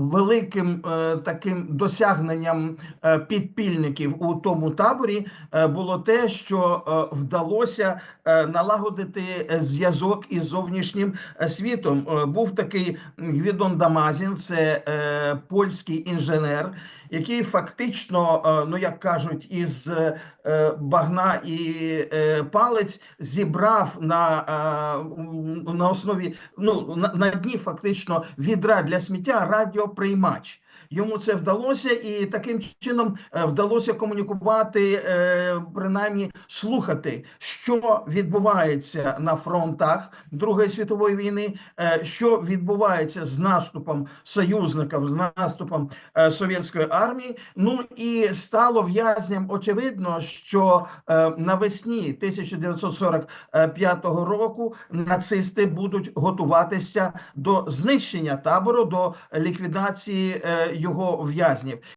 великим е, таким досягненням е, підпільників у тому таборі е, було те, що вдалося налагодити зв'язок із зовнішнім світом. Був такий Гвідон Дамазін, це польський інженер, який фактично, ну як кажуть, із багна і палець зібрав на, на основі ну на, дні фактично відра для сміття pretty much. Йому це вдалося, і таким чином е, вдалося комунікувати, е, принаймні слухати, що відбувається на фронтах Другої світової війни, е, що відбувається з наступом союзників, з наступом совєтської армії. Ну і стало в'язням очевидно, що навесні 1945 року нацисти будуть готуватися до знищення табору, до ліквідації його в'язнів.